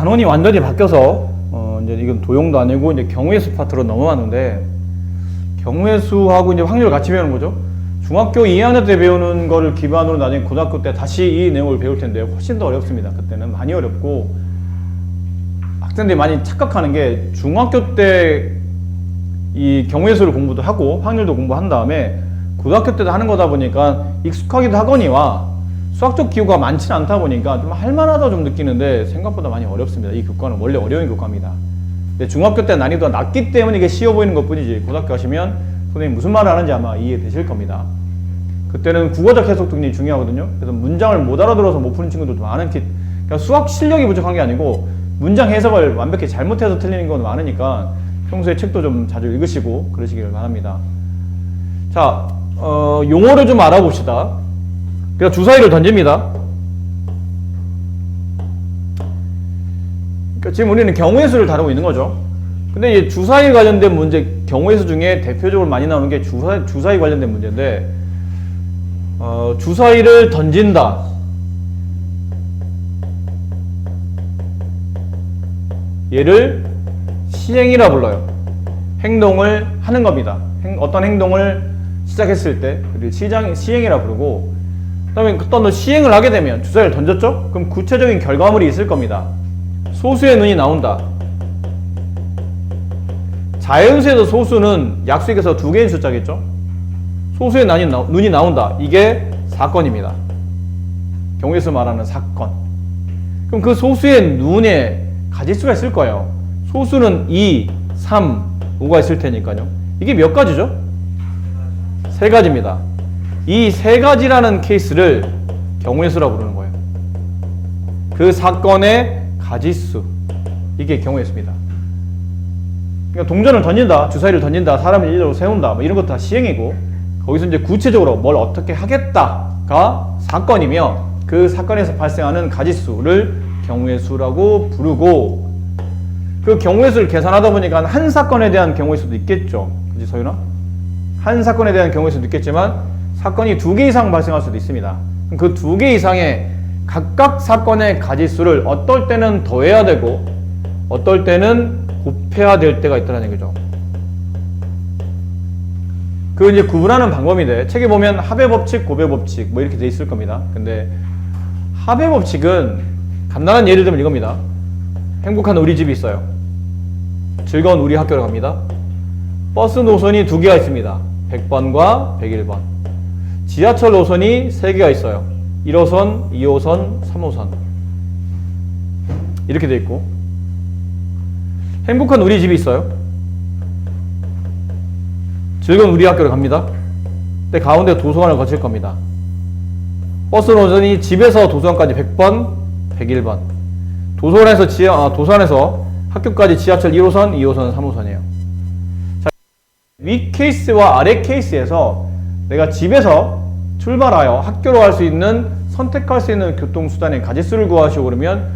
단원이 완전히 바뀌어서 어 이제 이건 도용도 아니고 이제 경우의 수 파트로 넘어왔는데 경우의 수하고 이제 확률을 같이 배우는 거죠. 중학교 2학년 때 배우는 거를 기반으로 나중에 고등학교 때 다시 이 내용을 배울 텐데 훨씬 더 어렵습니다. 그때는 많이 어렵고 학생들이 많이 착각하는 게 중학교 때 이 경우의 수를 공부도 하고 확률도 공부한 다음에 고등학교 때도 하는 거다 보니까 익숙하기도 하거니와 수학적 기호가 많지는 않다 보니까 좀 할만하다 좀 느끼는데 생각보다 많이 어렵습니다. 이 교과는 원래 어려운 교과입니다. 근데 중학교 때 난이도가 낮기 때문에 이게 쉬워 보이는 것 뿐이지 고등학교 가시면 선생님 무슨 말을 하는지 아마 이해되실 겁니다. 그때는 국어적 해석 등이 중요하거든요. 그래서 문장을 못 알아들어서 못 푸는 친구들도 많은 키, 그러니까 수학 실력이 부족한 게 아니고 문장 해석을 완벽히 잘못해서 틀리는 건 많으니까 평소에 책도 좀 자주 읽으시고 그러시기를 바랍니다. 자, 어, 용어를 좀 알아봅시다. 그래서 주사위를 던집니다. 그러니까 지금 우리는 경우의 수를 다루고 있는 거죠. 근데 이 주사위 관련된 문제, 경우의 수 중에 대표적으로 많이 나오는 게 주사, 주사위 관련된 문제인데, 어, 주사위를 던진다. 얘를 시행이라 불러요. 행동을 하는 겁니다. 행- 어떤 행동을 시작했을 때, 시장, 시행이라 부르고, 그 다음에 어떤 시행을 하게 되면 주사위를 던졌죠? 그럼 구체적인 결과물이 있을 겁니다. 소수의 눈이 나온다. 자연수에서 소수는 약수에서 두 개인 숫자겠죠? 소수의 눈이, 나온다. 이게 사건입니다. 경우에서 말하는 사건. 그럼 그 소수의 눈에 가지수가 있을 거예요. 소수는 2, 3, 5가 있을 테니까요. 이게 몇 가지죠? 세 가지입니다. 이 세 가지라는 케이스를 경우의 수라고 부르는 거예요. 그 사건의 가지수. 이게 경우의 수입니다. 그러니까 동전을 던진다, 주사위를 던진다, 사람을 일로 세운다, 뭐 이런 것도 다 시행이고, 거기서 이제 구체적으로 뭘 어떻게 하겠다가 사건이며, 그 사건에서 발생하는 가지수를 경우의 수라고 부르고, 그 경우의 수를 계산하다 보니까 한 사건에 대한 경우의 수도 있겠죠. 그지, 서윤아? 한 사건에 대한 경우의 수도 있겠지만, 사건이 두 개 이상 발생할 수도 있습니다. 그 두 개 이상의 각각 사건의 가지수를 어떨 때는 더해야 되고, 어떨 때는 곱해야 될 때가 있다는 얘기죠. 그 이제 구분하는 방법인데 책에 보면 합의 법칙, 고배 법칙 뭐 이렇게 돼 있을 겁니다. 근데 합의 법칙은 간단한 예를 들면 이겁니다. 행복한 우리 집이 있어요. 즐거운 우리 학교를 갑니다. 버스 노선이 두 개가 있습니다. 100번과 101번. 지하철 노선이 세 개가 있어요. 1호선, 2호선, 3호선. 이렇게 돼 있고 행복한 우리 집이 있어요. 즐거운 우리 학교를 갑니다. 근데 가운데 도서관을 거칠 겁니다. 버스 노선이 집에서 도서관까지 100번, 101번. 도서관에서 지하, 아, 도서관에서 학교까지 지하철 1호선, 2호선, 3호선이에요. 자, 위 케이스와 아래 케이스에서 내가 집에서 출발하여 학교로 갈 수 있는 선택할 수 있는 교통수단의 가지수를 구하시오 그러면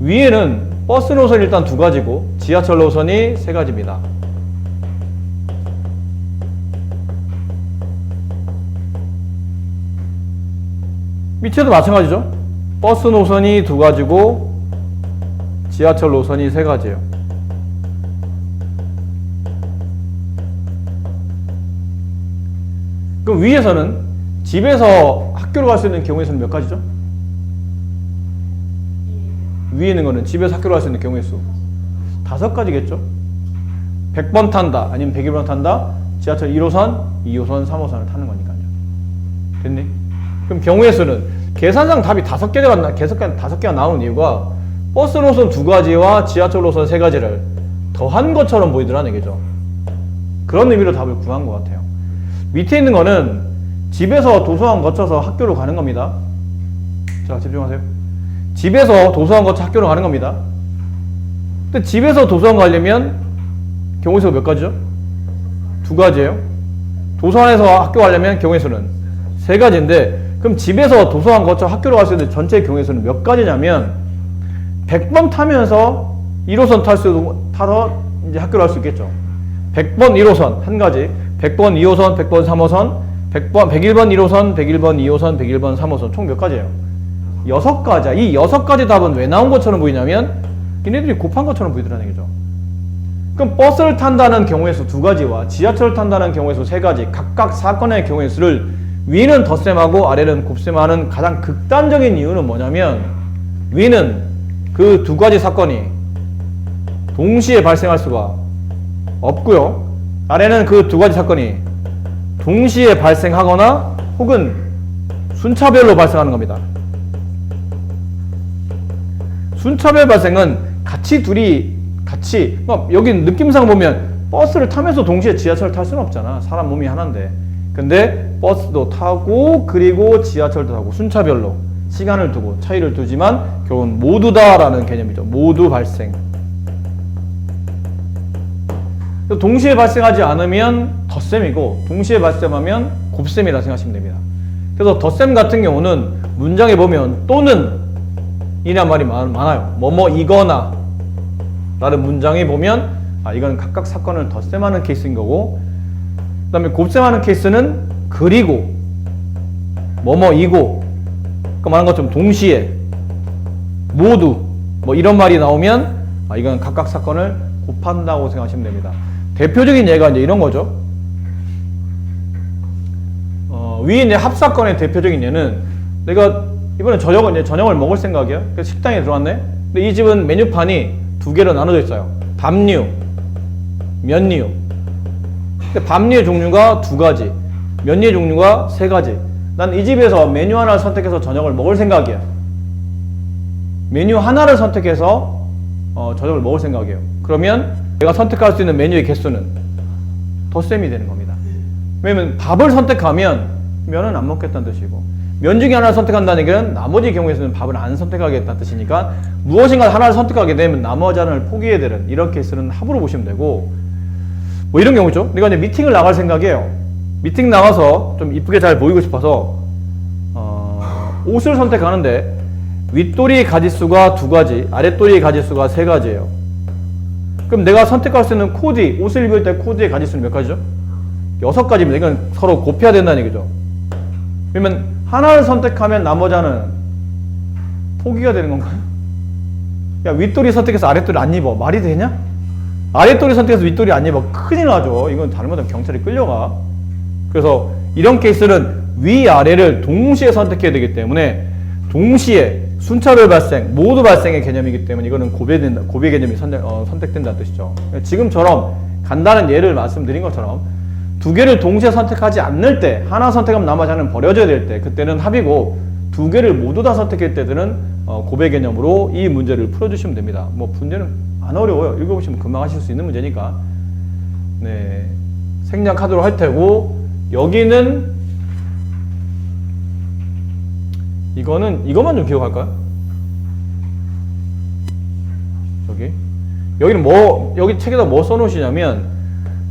위에는 버스 노선 일단 두 가지고 지하철 노선이 세 가지입니다. 밑에도 마찬가지죠. 버스 노선이 두 가지고 지하철 노선이 세 가지예요. 그럼 위에서는 집에서 학교로 갈 수 있는 경우의 수는 몇 가지죠? 위에 있는 거는 집에서 학교로 갈 수 있는 경우의 수 다섯 가지겠죠? 100번 탄다 아니면 101번 탄다 지하철 1호선, 2호선, 3호선을 타는 거니까요. 됐니? 그럼 경우의 수는 계산상 답이 다섯 개가 나 계속 다섯 개가 나오는 이유가 버스 노선 두 가지와 지하철 노선 세 가지를 더한 것처럼 보이더라는 얘기죠. 그런 의미로 답을 구한 것 같아요. 밑에 있는 거는 집에서 도서관 거쳐서 학교로 가는 겁니다. 자, 집중하세요. 집에서 도서관 거쳐 학교로 가는 겁니다. 근데 집에서 도서관 가려면 경우의 수가 몇 가지죠? 두 가지예요. 도서관에서 학교 가려면 경우의 수는 세 가지인데 그럼 집에서 도서관 거쳐 학교로 갈 수 있는 전체 경우의 수는 몇 가지냐면 100번 타면서 1호선 탈 수, 타서 이제 학교로 갈 수 있겠죠. 100번 1호선 한 가지, 100번 2호선, 100번 3호선, 100번 101번 1호선, 101번 2호선, 101번 3호선 총 몇 가지예요? 여섯 가지야. 이 여섯 가지 답은 왜 나온 것처럼 보이냐면 얘네들이 곱한 것처럼 보이더라는 얘기죠. 그럼 버스를 탄다는 경우의 수 두 가지와 지하철을 탄다는 경우의 수 세 가지 각각 사건의 경우의 수를 위는 덧셈하고 아래는 곱셈하는 가장 극단적인 이유는 뭐냐면 위는 그 두 가지 사건이 동시에 발생할 수가 없고요. 아래는 그 두 가지 사건이 동시에 발생하거나 혹은 순차별로 발생하는 겁니다. 순차별 발생은 같이 둘이 같이 그러니까 여기 느낌상 보면 버스를 타면서 동시에 지하철을 탈 수는 없잖아. 사람 몸이 하나인데. 근데 버스도 타고 그리고 지하철도 타고 순차별로 시간을 두고 차이를 두지만 결국은 모두다라는 개념이죠. 모두 발생. 동시에 발생하지 않으면 덧셈이고 동시에 발생하면 곱셈이라 생각하시면 됩니다. 그래서 덧셈 같은 경우는 문장에 보면 또는 이란 말이 많, 많아요. 뭐뭐 이거나 라는 문장에 보면 아 이건 각각 사건을 덧셈하는 케이스인 거고 그 다음에 곱셈하는 케이스는 그리고 뭐뭐이고 그 말한 것처럼 동시에 모두 뭐 이런 말이 나오면 아 이건 각각 사건을 곱한다고 생각하시면 됩니다. 대표적인 예가 이제 이런 거죠. 어, 위에 있는 합사건의 대표적인 예는 내가 이번에 저녁을 이제 저녁을 먹을 생각이야. 그래서 식당에 들어왔네. 근데 이 집은 메뉴판이 두 개로 나눠져 있어요. 밥류, 면류. 근데 밥류의 종류가 두 가지, 면류의 종류가 세 가지. 난 이 집에서 메뉴 하나를 선택해서 저녁을 먹을 생각이야. 메뉴 하나를 선택해서 어, 저녁을 먹을 생각이에요. 그러면 내가 선택할 수 있는 메뉴의 개수는 덧셈이 되는 겁니다. 왜냐면 밥을 선택하면 면은 안 먹겠다는 뜻이고 면 중에 하나를 선택한다는 얘기는 나머지 경우에서는 밥을 안 선택하겠다는 뜻이니까 무엇인가 하나를 선택하게 되면 나머지 하나를 포기해야 되는 이런 케이스는 합으로 보시면 되고 뭐 이런 경우죠. 내가 이제 미팅을 나갈 생각이에요. 미팅 나가서 좀 이쁘게 잘 보이고 싶어서 어, 옷을 선택하는데 윗도리 가지수가 두 가지, 아랫도리 가지수가 세 가지예요. 그럼 내가 선택할 수 있는 코디, 옷을 입을 때 코디의 가지수는 몇 가지죠? 여섯 가지입니다. 이건 서로 곱해야 된다는 얘기죠. 그러면 하나를 선택하면 나머지 하나는 포기가 되는 건가요? 야, 윗도리 선택해서 아랫도리 안 입어. 말이 되냐? 아랫도리 선택해서 윗도리 안 입어. 큰일 나죠. 이건 잘못하면 경찰이 끌려가. 그래서 이런 케이스는 위아래를 동시에 선택해야 되기 때문에 동시에 순차별 발생, 모두 발생의 개념이기 때문에 이거는 고배된다, 고배 개념이 선택, 어, 선택된다는 뜻이죠. 지금처럼 간단한 예를 말씀드린 것처럼 두 개를 동시에 선택하지 않을 때 하나 선택하면 나머지 하나는 버려져야 될 때 그때는 합이고 두 개를 모두 다 선택할 때들은 어, 고배 개념으로 이 문제를 풀어주시면 됩니다. 뭐 문제는 안 어려워요. 읽어보시면 금방 하실 수 있는 문제니까. 네, 생략 하도록 할 테고 여기는 이거는 이것만 좀 기억할까요? 여기 여기는 뭐 여기 책에다 뭐 써놓으시냐면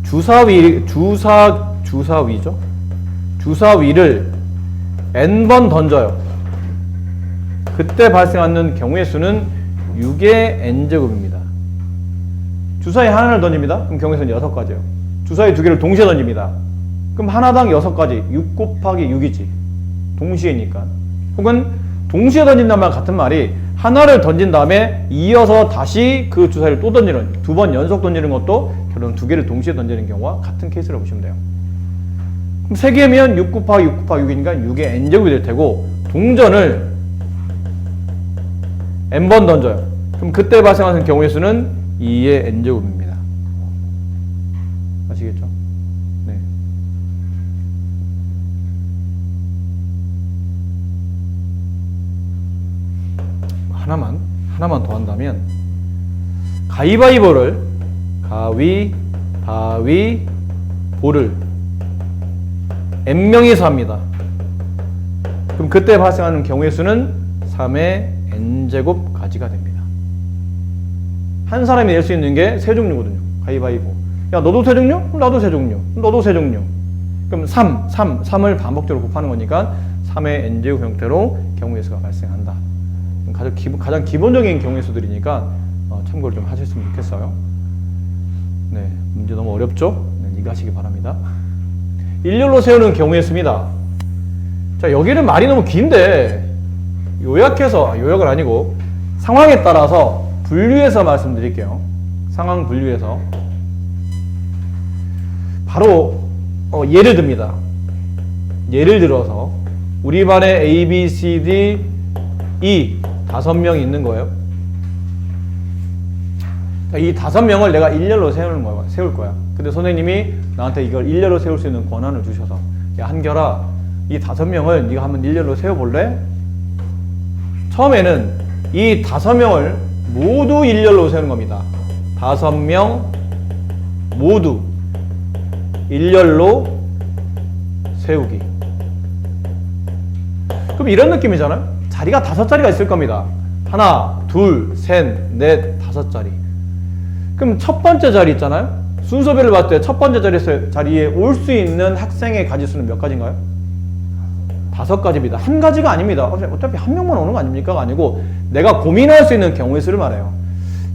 주사위 주사 주사위죠? 주사위를 n 번 던져요. 그때 발생하는 경우의 수는 6의 n 제곱입니다. 주사위 하나를 던집니다. 그럼 경우의 수는 6가지예요. 주사위 두 개를 동시에 던집니다. 그럼 하나당 6가지. 6 곱하기 6이지. 동시에니까. 혹은 동시에 던진다는 말 같은 말이 하나를 던진 다음에 이어서 다시 그 주사위를 또 던지는 두 번 연속 던지는 것도 결론 두 개를 동시에 던지는 경우와 같은 케이스라고 보시면 돼요. 그럼 세 개면 6 곱하기 6 곱하기 6이니까 6의 n제곱이 될 테고 동전을 n번 던져요. 그럼 그때 발생하는 경우의 수는 2의 n제곱입니다. 하나만 하나만 더 한다면 가위바위보를 가위 바위 보를 n 명이서 합니다. 그럼 그때 발생하는 경우의 수는 3의 n제곱 가지가 됩니다. 한 사람이 낼 수 있는 게 세 종류거든요. 가위바위보. 야, 너도 세 종류? 나도 세 종류. 너도 세 종류. 그럼 3, 3, 3을 반복적으로 곱하는 거니까 3의 n제곱 형태로 경우의 수가 발생한다. 가장, 기본, 가장 기본적인 경우의 수들이니까 어, 참고를 좀 하셨으면 좋겠어요. 네, 문제 너무 어렵죠? 네, 이해하시기 바랍니다. 일렬로 세우는 경우의 수입니다. 자, 여기는 말이 너무 긴데 요약해서 아, 요약은 아니고 상황에 따라서 분류해서 말씀드릴게요. 상황 분류해서. 바로 어, 예를 듭니다. 예를 들어서 우리 반에 A, B, C, D, E 다섯 명이 있는 거예요. 자, 이 다섯 명을 내가 일렬로 세우는 거야, 세울 거야. 근데 선생님이 나한테 이걸 일렬로 세울 수 있는 권한을 주셔서 야 한결아 이 다섯 명을 네가 한번 일렬로 세워볼래? 처음에는 이 다섯 명을 모두 일렬로 세우는 겁니다. 다섯 명 모두 일렬로 세우기. 그럼 이런 느낌이잖아요. 자리가 다섯 자리가 있을 겁니다. 하나, 둘, 셋, 넷, 다섯 자리. 그럼 첫 번째 자리 있잖아요. 순서별로 봤을 때 첫 번째 자리에서 자리에 올 수 있는 학생의 가지수는 몇 가지인가요? 다섯 가지입니다. 한 가지가 아닙니다. 어차피- 한 명만 오는 거 아닙니까? 아니고 내가 고민할 수 있는 경우의 수를 말해요.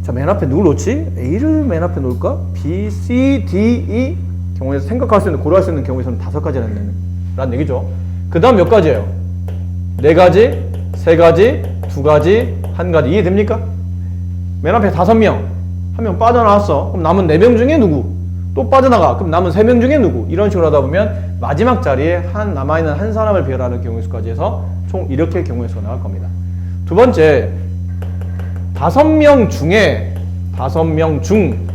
자, 맨 앞에 누굴 놓지? A를 맨 앞에 놓을까? B, C, D, E 경우에서 생각할 수 있는 고려할 수 있는 경우에서는 다섯 가지라는 라는 얘기죠. 그 다음 몇 가지예요? 네 가지, 세 가지, 두 가지, 한 가지 이해됩니까? 맨 앞에 다섯 명, 한 명 빠져나왔어. 그럼 남은 네 명 중에 누구? 또 빠져나가. 그럼 남은 세 명 중에 누구? 이런 식으로 하다 보면 마지막 자리에 한 남아있는 한 사람을 배열하는 경우의 수까지 해서 총 이렇게 경우의 수가 나올 겁니다. 두 번째, 다섯 명 중에 다섯 명 중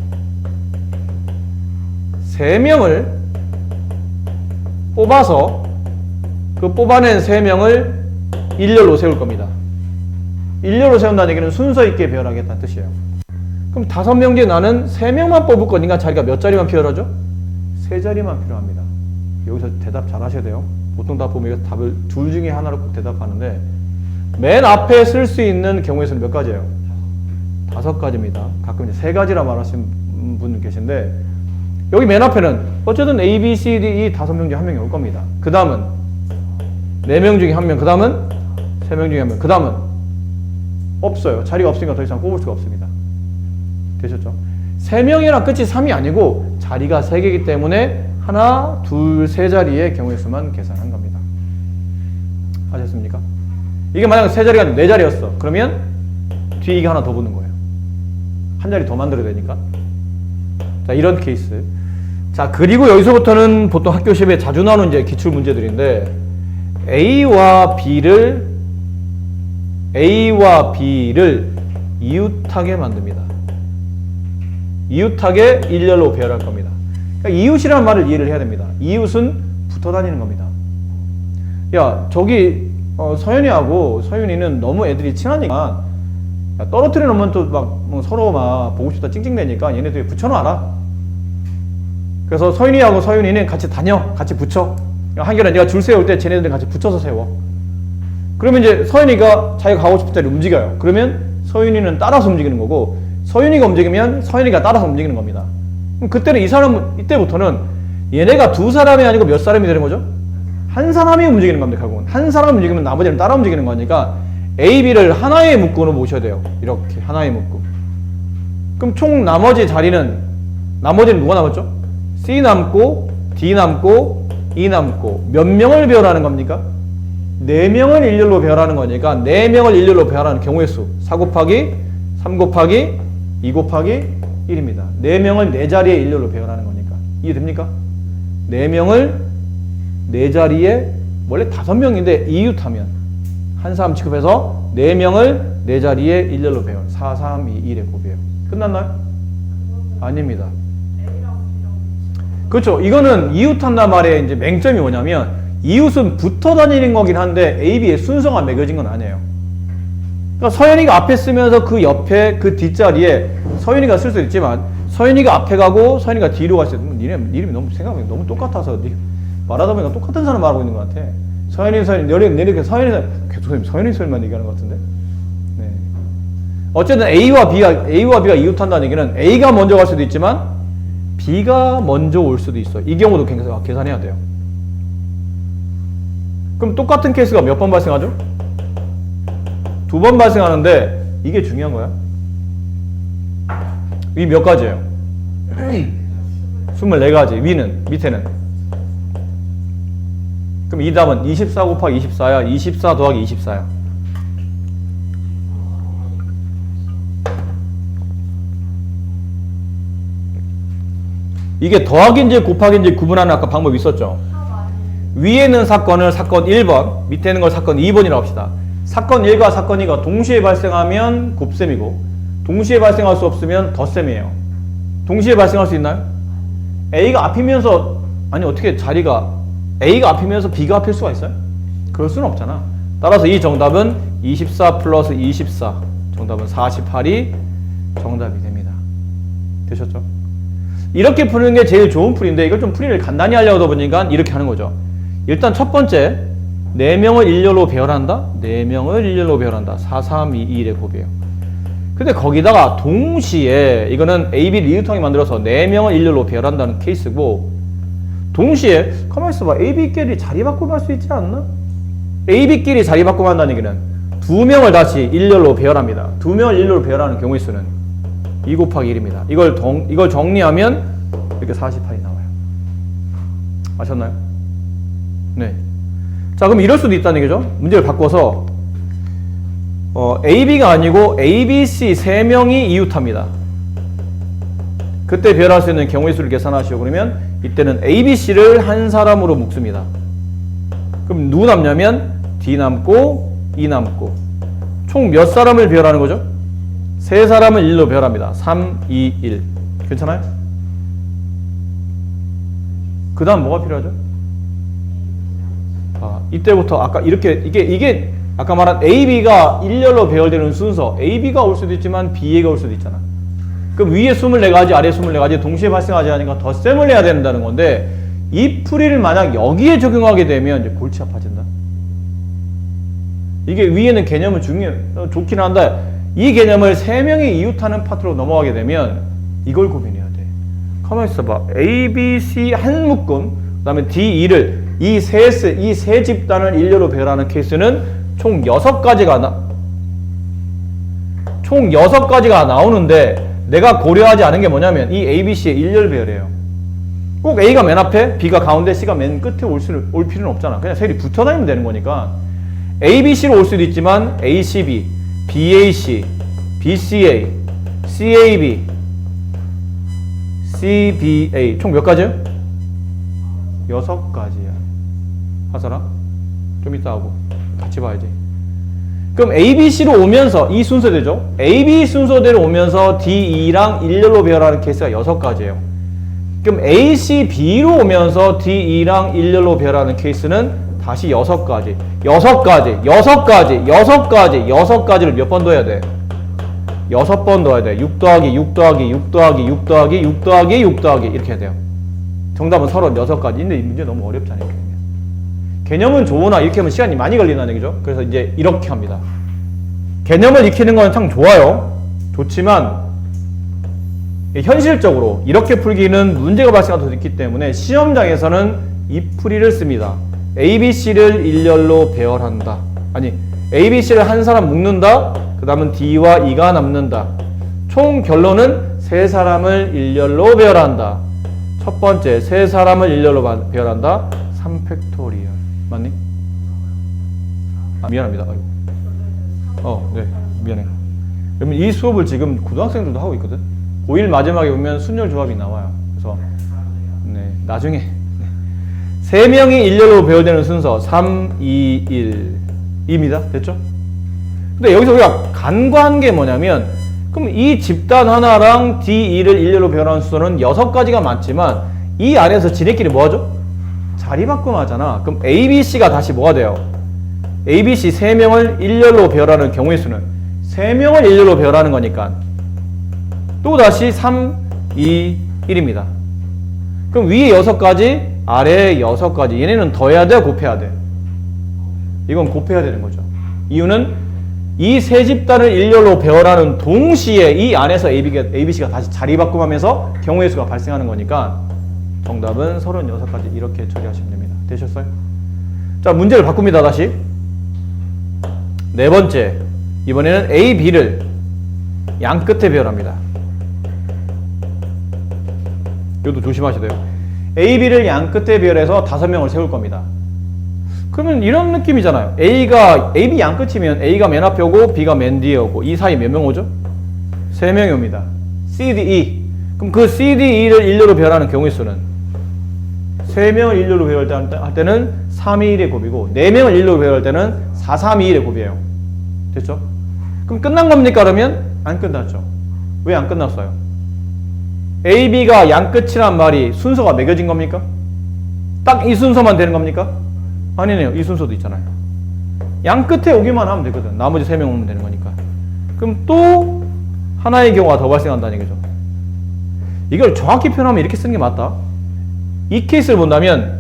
세 명을 뽑아서 그 뽑아낸 세 명을 일렬로 세울 겁니다. 일렬로 세운다는 얘기는 순서 있게 배열하겠다는 뜻이에요. 그럼 다섯 명 중에 나는 세 명만 뽑을 거니까 자리가 몇 자리만 필요하죠? 세 자리만 필요합니다. 여기서 대답 잘 하셔야 돼요. 보통 다 보면 답을 둘 중에 하나로 꼭 대답하는데 맨 앞에 쓸 수 있는 경우의 수는 몇 가지예요? 다섯 가지입니다. 가끔 이제 세 가지라 말하시는 분 계신데 여기 맨 앞에는 어쨌든 A, B, C, D, E 다섯 명 중에 한 명이 올 겁니다. 그 다음은 네 명 중에 한 명, 그 다음은 세 명 중에 한 명, 그 다음은 없어요. 자리가 없으니까 더 이상 뽑을 수가 없습니다. 되셨죠? 세 명이랑 끝이 3이 아니고 자리가 세 개이기 때문에 하나, 둘, 세 자리의 경우의 수만 계산한 겁니다. 아셨습니까? 이게 만약 세 자리가 네 자리였어. 그러면 뒤에 이게 하나 더 붙는 거예요. 한 자리 더 만들어야 되니까. 자, 이런 케이스. 자, 그리고 여기서부터는 보통 학교 시험에 자주 나오는 이제 기출 문제들인데 A와 B를 A와 B를 이웃하게 만듭니다. 이웃하게 일렬로 배열할 겁니다. 그러니까 이웃이라는 말을 이해를 해야 됩니다. 이웃은 붙어 다니는 겁니다. 야, 저기 어, 서연이하고 서윤이는 너무 애들이 친하니까 야, 떨어뜨려 놓으면 또막 뭐 서로 막 보고 싶다 찡찡대니까 얘네들 붙여놔라. 그래서 서윤이하고 서윤이는 같이 다녀, 같이 붙여. 한결아, 네가 줄 세울 때 쟤네들 같이 붙여서 세워. 그러면 이제 서윤이가 자기가 가고 싶은 자리 움직여요. 그러면 서윤이는 따라서 움직이는 거고 서윤이가 움직이면 서윤이가 따라서 움직이는 겁니다. 그때는 이 사람 이때부터는 얘네가 두 사람이 아니고 몇 사람이 되는 거죠? 한 사람이 움직이는 겁니다. 결국은 한 사람이 움직이면 나머지는 따라 움직이는 거니까 A, B를 하나의 묶음으로 모셔야 돼요. 이렇게 하나의 묶음. 그럼 총 나머지 자리는 나머지는 누가 남았죠? C 남고 D 남고 E 남고 몇 명을 배열하는 겁니까? 4명을 일렬로 배열하는 거니까 4명을 일렬로 배열하는 경우의 수 4 곱하기 3 곱하기 2 곱하기 1입니다. 4명을 4자리에 일렬로 배열하는 거니까 이해됩니까? 4명을 4자리에 원래 5명인데 이웃하면 한 사람 취급해서 4명을 4자리에 일렬로 배열 4, 3, 2, 1의 곱이에요. 끝났나요? 아닙니다. 그렇죠. 이거는 이웃한단 말의 이제 맹점이 뭐냐면 이웃은 붙어 다니는 거긴 한데 A, B의 순서가 매겨진 건 아니에요. 그러니까 서연이가 앞에 쓰면서 그 옆에 그 뒷자리에 서연이가 쓸 수 있지만 서연이가 앞에 가고 서연이가 뒤로 갔을 때 니네 이름이 너무 생각이 너무 똑같아서 니 말하다 보니까 똑같은 사람 말하고 있는 것 같아. 서연이 서연이 너네 내리게 서연이 계속 선생님 서연이 서연만 얘기하는 것 같은데. 네. 어쨌든 A와 B가 A와 B가 이웃한다는 얘기는 A가 먼저 갈 수도 있지만 B가 먼저 올 수도 있어. 이 경우도 계산- 계산해야 돼요. 그럼 똑같은 케이스가 몇 번 발생하죠? 두 번 발생하는데 이게 중요한 거야. 이 몇 가지예요? 24가지. 위는, 밑에는. 그럼 이 답은 24 곱하기 24야. 24 더하기 24야. 이게 더하기인지 곱하기인지 구분하는 아까 방법 있었죠? 위에 있는 사건을 사건 1번, 밑에 있는 걸 사건 2번이라고 합시다. 사건 1과 사건 2가 동시에 발생하면 곱셈이고 동시에 발생할 수 없으면 덧셈이에요. 동시에 발생할 수 있나요? A가 앞이면서 아니 어떻게 자리가 A가 앞이면서 B가 앞일 수가 있어요? 그럴 수는 없잖아. 따라서 이 정답은 24 플러스 24 정답은 48이 정답이 됩니다. 되셨죠? 이렇게 푸는 게 제일 좋은 풀인데 이걸 좀 풀이를 간단히 하려다 보니까 이렇게 하는 거죠. 일단 첫 번째 4명을 일렬로 배열한다. 4명을 일렬로 배열한다. 4, 3, 2, 2 1의 곱이에요. 근데 거기다가 동시에 이거는 A, B 리유통이 만들어서 4명을 일렬로 배열한다는 케이스고 동시에 가만히 있어봐 A, B끼리 자리 바꾸면 할수 있지 않나? A, B끼리 자리 바꾸면 한다는 얘기는 두 명을 다시 일렬로 배열합니다. 두 명을 일렬로 배열하는 경우의 수는 2 곱하기 1입니다. 이걸 동, 이걸 정리하면 이렇게 48이 나와요. 아셨나요? 네. 자, 그럼 이럴 수도 있다는 얘기죠. 문제를 바꿔서 어, A, B가 아니고 A, B, C 세 명이 이웃합니다. 그때 배열할 수 있는 경우의 수를 계산하시오. 그러면 이때는 A, B, C를 한 사람으로 묶습니다. 그럼 누구 남냐면 D 남고 E 남고 총 몇 사람을 배열하는 거죠? 세 사람을 1로 배열합니다. 3, 2, 1. 괜찮아요? 그 다음 뭐가 필요하죠? 아, 이때부터 아까 이렇게 이게 이게 아까 말한 A, B가 일렬로 배열되는 순서 A, B가 올 수도 있지만 B가 올 수도 있잖아. 그럼 위에 24가지 아래 24가지 동시에 발생하지 않으니까 덧셈을 해야 된다는 건데 이 풀이를 만약 여기에 적용하게 되면 이제 골치 아파진다. 이게 위에는 개념은 중요 어, 좋긴 한데 이 개념을 세 명이 이웃하는 파트로 넘어가게 되면 이걸 고민해야 돼. 가만히 있어봐. A, B, C 한 묶음, 그다음에 D, E를 이 세 이세 집단을 일렬로 배열하는 케이스는 총 여섯 가지가 나. 총 여섯 가지가 나오는데 내가 고려하지 않은 게 뭐냐면 이 A, B, C의 일렬 배열이에요. 꼭 A가 맨 앞에, B가 가운데, C가 맨 끝에 올, 수는, 올 필요는 없잖아. 그냥 셀이 붙어 다니면 되는 거니까. A, B, C로 올 수도 있지만 A, C, B, B, A, C, B, C, A, C, A, B, C, B, A 총 몇 가지요? 여섯 가지야. 하서라? 좀 이따 하고 같이 봐야지. 그럼 A, B, C로 오면서 이 순서대죠. A, B 순서대로 오면서 D, E랑 일렬로 배열하는 케이스가 여섯 가지예요. 그럼 A, C, B로 오면서 D, E랑 일렬로 배열하는 케이스는 다시 여섯 가지, 여섯 가지, 여섯 가지, 여섯 가지, 여섯 가지를 몇번 더해야 돼? 여섯 번 더해야 돼. 6 더하기 6 더하기 6 더하기 6 더하기 6 더하기 6 더하기 이렇게 해야 돼요. 정답은 36가지. 근데 이 문제 너무 어렵잖아요. 개념은 좋으나 이렇게 하면 시간이 많이 걸린다는 얘기죠. 그래서 이제 이렇게 합니다. 개념을 익히는 건 참 좋아요. 좋지만 현실적으로 이렇게 풀기는 문제가 발생할 수도 있기 때문에 시험장에서는 이 풀이를 씁니다. A, B, C를 일렬로 배열한다. 아니, A, B, C를 한 사람 묶는다. 그 다음은 D와 E가 남는다. 총 결론은 세 사람을 일렬로 배열한다. 첫 번째, 세 사람을 일렬로 바- 배열한다. 3팩토리얼. 맞니? 아, 미안합니다. 아이고. 어, 네. 미안해요. 그러면 이 수업을 지금 고등학생들도 하고 있거든. 고1 마지막에 보면 순열 조합이 나와요. 그래서 네, 나중에 네. 세 명이 일렬로 배열되는 순서 3, 2, 1 입니다. 됐죠? 근데 여기서 우리가 간과한 게 뭐냐면 그럼 이 집단 하나랑 D2를 일렬로 배열하는 순서는 여섯 가지가 맞지만 이 안에서 지네끼리 뭐 하죠? 자리 바꿈 하잖아. 그럼 A, B, C가 다시 뭐가 돼요? A, B, C 세 명을 일렬로 배열하는 경우의 수는 세 명을 일렬로 배열하는 거니까 또 다시 3, 2, 1입니다. 그럼 위에 여섯 가지, 아래에 여섯 가지. 얘네는 더해야 돼, 곱해야 돼? 이건 곱해야 되는 거죠. 이유는 이 세 집단을 일렬로 배열하는 동시에 이 안에서 ABC가 다시 자리 바꿈하면서 경우의 수가 발생하는 거니까 정답은 36가지 이렇게 처리하시면 됩니다. 되셨어요? 자, 문제를 바꿉니다, 다시. 네 번째. 이번에는 A, B를 양 끝에 배열합니다. 이것도 조심하셔야 돼요. A, B를 양 끝에 배열해서 다섯 명을 세울 겁니다. 그러면 이런 느낌이잖아요. A가 A, B 양 끝이면 A가 맨 앞에 오고 B가 맨 뒤에 오고 이 사이 몇 명 오죠? 세 명이 옵니다. C, D, E. 그럼 그 CDE를 일렬로 배열하는 경우의 수는 3명을 일렬로 배열 할 때- 할 때는 3의 1의 곱이고 4명을 일렬로 배열 할 때는 4, 3, 2, 1의 곱이에요. 됐죠? 그럼 끝난 겁니까? 그러면 안 끝났죠. 왜 안 끝났어요? A, B가 양끝이란 말이 순서가 매겨진 겁니까? 딱 이 순서만 되는 겁니까? 아니네요. 이 순서도 있잖아요. 양 끝에 오기만 하면 되거든. 나머지 세명 오면 되는 거니까. 그럼 또 하나의 경우가 더 발생한다는 얘기죠. 이걸 정확히 표현하면 이렇게 쓰는 게 맞다. 이 케이스를 본다면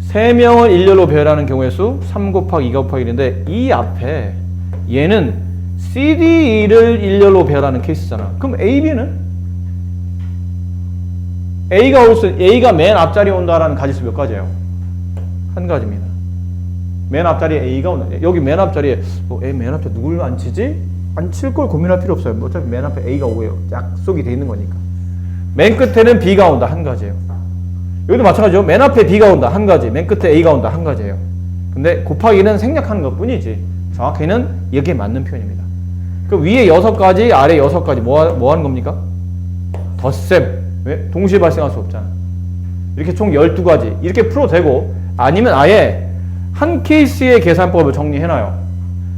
세 명을 일렬로 배열하는 경우의 수 3 곱하기 2 곱하기 1인데 이 앞에 얘는 CDE를 일렬로 배열하는 케이스잖아. 그럼 AB는 A가 올 수, A가 맨 앞자리에 온다라는 가지수 몇 가지예요? 한 가지입니다. 맨 앞자리에 A가 온다. 여기 맨 앞자리에 뭐 A 맨 앞에 누굴 앉히지? 앉힐 걸 고민할 필요 없어요. 뭐 어차피 맨 앞에 A가 오고요. 약속이 돼 있는 거니까. 맨 끝에는 B가 온다 한 가지예요. 여기도 마찬가지죠. 맨 앞에 B가 온다 한 가지, 맨 끝에 A가 온다 한 가지예요. 근데 곱하기는 생략하는 것 뿐이지 정확히는 여기에 맞는 표현입니다. 그 위에 여섯 가지, 아래 여섯 가지 뭐, 하- 뭐 하는 겁니까? 덧셈. 왜? 동시에 발생할 수 없잖아. 이렇게 총 12가지. 이렇게 풀어도 되고, 아니면 아예 한 케이스의 계산법을 정리해놔요.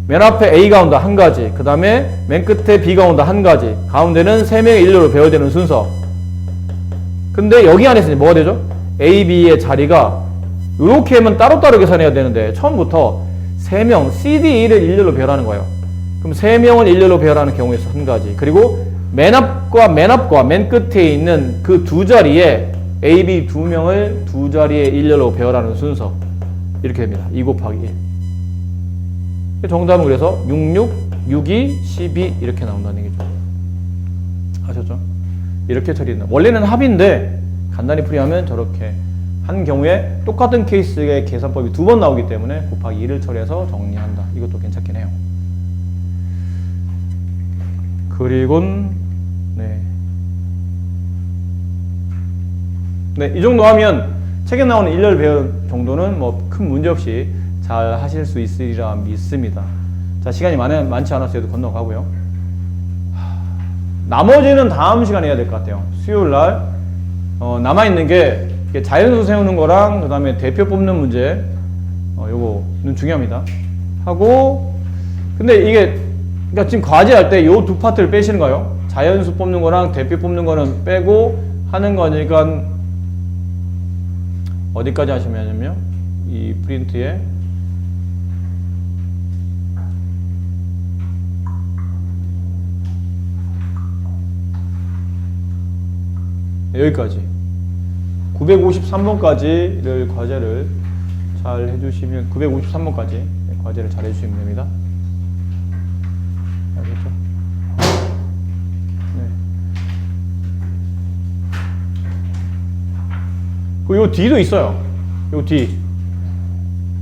맨 앞에 A가 온다 한 가지, 그 다음에 맨 끝에 B가 온다 한 가지, 가운데는 3명의 일렬로 배열되는 순서. 근데 여기 안에서 뭐가 되죠? A, B의 자리가 이렇게 하면 따로따로 계산해야 되는데 처음부터 3명, CDE를 일렬로 배열하는 거예요. 그럼 3명을 일렬로 배열하는 경우에 한 가지. 그리고 맨 앞과 맨 앞과 맨 끝에 있는 그 두 자리에 A, B 두 명을 두 자리에 일렬로 배열하는 순서. 이렇게 됩니다. 2 곱하기 1. 정답은 그래서 66, 62, 12 이렇게 나온다는 얘기죠. 아셨죠? 이렇게 처리된다. 원래는 합인데 간단히 풀이하면 저렇게 한 경우에 똑같은 케이스의 계산법이 두 번 나오기 때문에 곱하기 2를 처리해서 정리한다. 이것도 괜찮긴 해요. 그리고 네. 네, 이 정도 하면 책에 나오는 일렬 배열 정도는 뭐 큰 문제 없이 잘 하실 수 있으리라 믿습니다. 자, 시간이 많, 많지 않았어요. 건너가고요. 나머지는 다음 시간에 해야 될 것 같아요. 수요일 날 어, 남아 있는 게 자연수 세우는 거랑 그다음에 대표 뽑는 문제 어, 요거는 중요합니다. 하고 근데 이게 그러니까 지금 과제할 때 요 두 파트를 빼시는 거예요. 자연수 뽑는 거랑 대표 뽑는 거는 빼고 하는 거니까 어디까지 하시면요? 이 프린트에 여기까지 953번까지를 과제를 잘 해주시면 953번까지 과제를 잘 해주시면 됩니다. 알겠죠? 네. 그리고 요 뒤도 있어요. 요 뒤.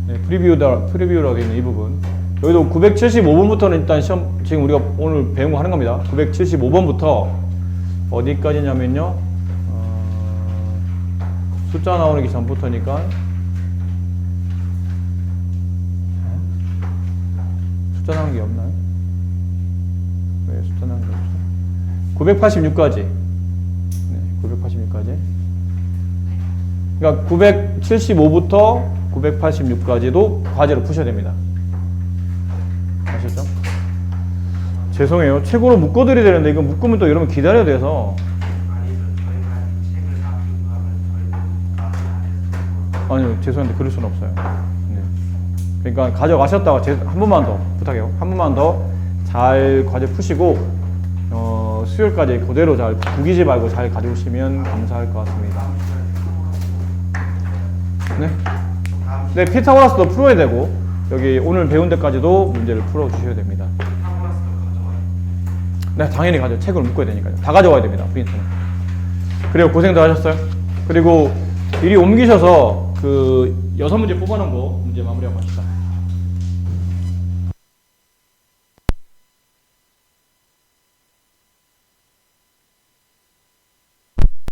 네, 프리뷰다, 프리뷰라고 있는 이 부분. 여기도 975번부터는 일단 시험, 지금 우리가 오늘 배운 거 하는 겁니다. 975번부터 어디까지냐면요. 어, 숫자 나오는 게 전부터니까. 숫자 나오는 게 없나요? 왜 숫자 나오는 게 없어요? 986까지. 네, 986까지. 그러니까 975부터 986까지도 과제로 푸셔야 됩니다. 아셨죠? 죄송해요. 책으로 묶어드려야 되는데 이거 묶으면 또 여러분 기다려야 돼서 아니요 죄송한데 그럴 수는 없어요. 네. 그러니까 가져가셨다가 제- 한 번만 더 부탁해요. 한 번만 더 잘 과제 푸시고 어, 수요일까지 그대로 잘 구기지 말고 잘 가져오시면 감사할 것 같습니다. 네. 네, 피타고라스도 풀어야 되고 여기 오늘 배운 데까지도 문제를 풀어 주셔야 됩니다. 네, 당연히 가져. 책을 묶어야 되니까요. 다 가져와야 됩니다. 프린트는. 그리고 고생도 하셨어요. 그리고 이리 옮기셔서 그 여섯 문제 뽑아놓은 거 문제 마무리하고 갑시다.